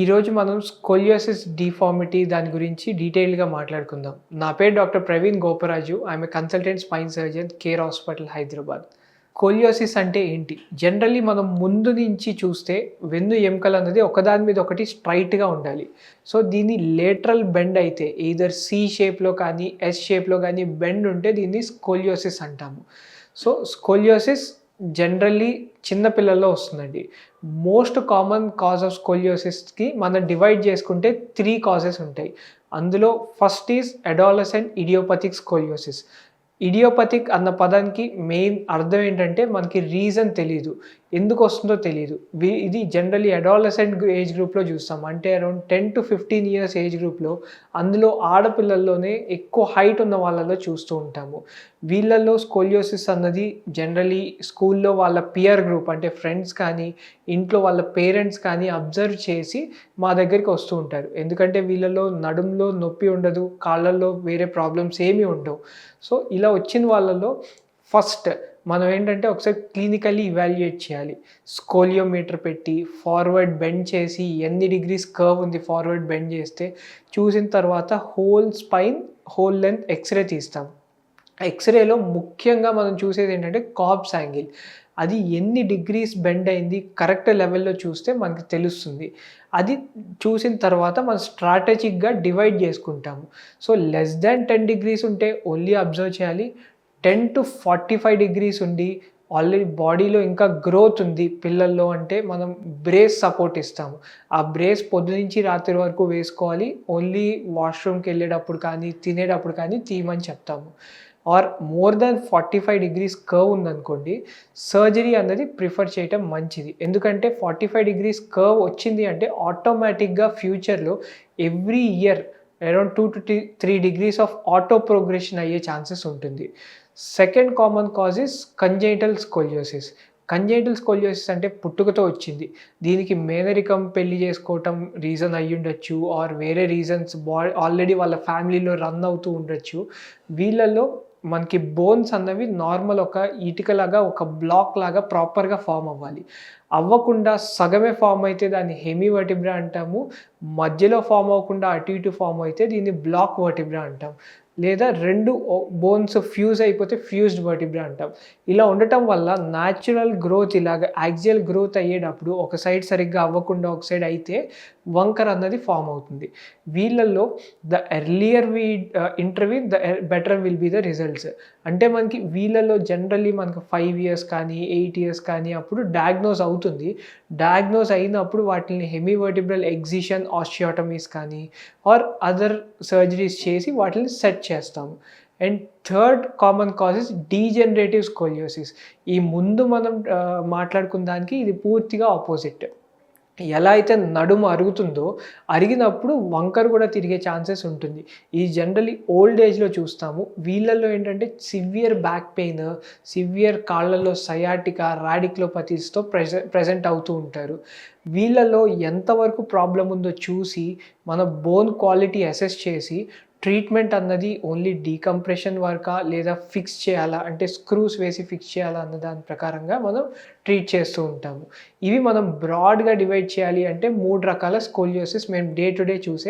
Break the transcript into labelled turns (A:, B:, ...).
A: ఈరోజు మనం scoliosis deformity దాని గురించి డీటెయిల్గా మాట్లాడుకుందాం. నా పేరు doctor Praveen Goparaju. I'm consultant spine surgeon care hospital Hyderabad. Scoliosis అంటే ఏంటి? జనరల్లీ మనం ముందు నుంచి చూస్తే వెన్ను ఎముకలు అన్నది ఒకదాని మీద ఒకటి స్ట్రైట్గా ఉండాలి. సో దీన్ని లేటరల్ బెండ్ అయితే ఈధర్ సి షేప్లో కానీ ఎస్ షేప్లో కానీ బెండ్ ఉంటే దీన్ని స్కోలియోసిస్ అంటాము. సో స్కోలియోసిస్ జనరల్లీ చిన్నపిల్లల్లో వస్తుందండి. మోస్ట్ కామన్ కాజ్ ఆఫ్ స్కోలియోసిస్కి మనం డివైడ్ చేసుకుంటే త్రీ కాజెస్ ఉంటాయి. అందులో first is adolescent idiopathic scoliosis idiopathic అన్న పదానికి మెయిన్ అర్థం ఏంటంటే మనకి రీజన్ తెలియదు ఎందుకు వస్తుందో తెలియదు ఇది జనరలీ అడాలసెంట్ ఏజ్ గ్రూప్లో చూస్తాం. అంటే around ten to fifteen years age గ్రూప్లో అందులో ఆడపిల్లల్లోనే ఎక్కువ హైట్ ఉన్న వాళ్ళలో చూస్తూ ఉంటాము. వీళ్ళల్లో స్కోలియోసిస్ అన్నది జనరలీ స్కూల్లో వాళ్ళ పియర్ గ్రూప్ అంటే ఫ్రెండ్స్ కానీ ఇంట్లో వాళ్ళ పేరెంట్స్ కానీ అబ్జర్వ్ చేసి మా దగ్గరికి వస్తూ ఉంటారు. ఎందుకంటే వీళ్ళలో నడుంలో నొప్పి ఉండదు కాళ్ళల్లో వేరే ప్రాబ్లమ్స్ ఏమీ ఉండవు. సో ఇలా వచ్చిన వాళ్ళలో ఫస్ట్ మనం ఏంటంటే ఒకసారి క్లినికల్లీ ఇవాల్యుయేట్ చేయాలి. స్కోలియోమీటర్ పెట్టి ఫార్వర్డ్ బెండ్ చేసి ఎన్ని డిగ్రీస్ కర్వ్ ఉంది ఫార్వర్డ్ బెండ్ చేస్తే చూసిన తర్వాత whole spine whole length x-ray తీస్తాం. ఎక్స్రేలో ముఖ్యంగా మనం చూసేది ఏంటంటే కాప్స్ యాంగిల్ అది ఎన్ని డిగ్రీస్ బెండ్ అయింది కరెక్ట్ లెవెల్లో చూస్తే మనకి తెలుస్తుంది. అది చూసిన తర్వాత మనం స్ట్రాటజిక్గా డివైడ్ చేసుకుంటాము. So less than ten degrees ఉంటే ఓన్లీ అబ్జర్వ్ చేయాలి. Ten to forty five degrees ఉండి ఆల్రెడీ బాడీలో ఇంకా గ్రోత్ ఉంది పిల్లల్లో అంటే మనం బ్రేస్ సపోర్ట్ ఇస్తాము. ఆ బ్రేస్ పొద్దు నుంచి రాత్రి వరకు వేసుకోవాలి. ఓన్లీ వాష్రూమ్కి వెళ్ళేటప్పుడు కానీ తినేటప్పుడు కానీ తీయమని చెప్తాము. Or more than forty five degrees curve ఉందనుకోండి సర్జరీ అన్నది ప్రిఫర్ చేయటం మంచిది. ఎందుకంటే ఫార్టీ ఫైవ్ డిగ్రీస్ కర్వ్ వచ్చింది అంటే ఆటోమేటిక్గా ఫ్యూచర్లో every year around two to three degrees of auto progression అయ్యే ఛాన్సెస్ ఉంటుంది. Second common cause is congenital scoliosis congenital scoliosis అంటే పుట్టుకతో వచ్చింది. దీనికి మేనరికం పెళ్ళి చేసుకోవటం రీజన్ అయ్యి ఉండొచ్చు ఆర్ వేరే రీజన్స్ బా ఆల్రెడీ వాళ్ళ ఫ్యామిలీలో రన్ అవుతూ ఉండొచ్చు. వీళ్ళల్లో మనకి బోన్స్ అన్నవి నార్మల్ ఒక ఇటుకలాగా ఒక బ్లాక్ లాగా ప్రాపర్గా ఫామ్ అవ్వాలి. అవ్వకుండా సగమే ఫామ్ అయితే దాన్ని హెమీ వర్టిబ్రా అంటాము. మధ్యలో ఫామ్ అవ్వకుండా అటు ఇటు ఫామ్ అయితే దీన్ని బ్లాక్ వర్టిబ్రా అంటాం. లేదా రెండు బోన్స్ ఫ్యూజ్ అయిపోతే ఫ్యూజ్డ్ వర్టిబ్రా అంటాం. ఇలా ఉండటం వల్ల న్యాచురల్ గ్రోత్ ఇలాగ యాక్సియల్ గ్రోత్ అయ్యేటప్పుడు ఒక సైడ్ సరిగ్గా అవ్వకుండా ఒక సైడ్ అయితే వంకర్ అన్నది ఫామ్ అవుతుంది. వీళ్ళల్లో the earlier we intervene the better will be the results. అంటే మనకి వీళ్ళలో జనరల్లీ మనకు ఫైవ్ ఇయర్స్ కానీ ఎయిట్ ఇయర్స్ కానీ అప్పుడు డయాగ్నోస్ అవుతుంది. డయాగ్నోస్ అయినప్పుడు వాటిని హెమీవర్టిబ్రల్ ఎగ్జిషన్ ఆస్టియోటమీస్ కానీ ఆర్ అదర్ సర్జరీస్ చేసి వాటిని సెట్ చేస్తాము and third common causes degenerative scoliosis ఈ ముందు మనం మాట్లాడుకున్న దానికి ఇది పూర్తిగా ఆపోజిట్ ఎలా అయితే నడుము అరుగుతుందో అరిగినప్పుడు వంకర్ కూడా తిరిగే ఛాన్సెస్ ఉంటుంది. ఇది జనరలీ ఓల్డ్ ఏజ్లో చూస్తాము. వీళ్ళల్లో ఏంటంటే సివియర్ బ్యాక్ పెయిన్ సివియర్ కాళ్ళల్లో సయాటికా రాడిక్లోపతీస్తో ప్రెజ ప్రజెంట్ అవుతూ ఉంటారు. వీళ్ళలో ఎంతవరకు ప్రాబ్లం ఉందో చూసి మన బోన్ క్వాలిటీ అసెస్ చేసి ట్రీట్మెంట్ అన్నది ఓన్లీ డీకంప్రెషన్ వర్కా లేదా ఫిక్స్ చేయాలా? అంటే స్క్రూస్ వేసి ఫిక్స్ చేయాలా అన్న దాని ప్రకారంగా మనం ట్రీట్ చేస్తూ ఉంటాము. ఇవి మనం బ్రాడ్గా డివైడ్ చేయాలి అంటే మూడు రకాల స్కోలియోసిస్ మేము డే టు డే చూసే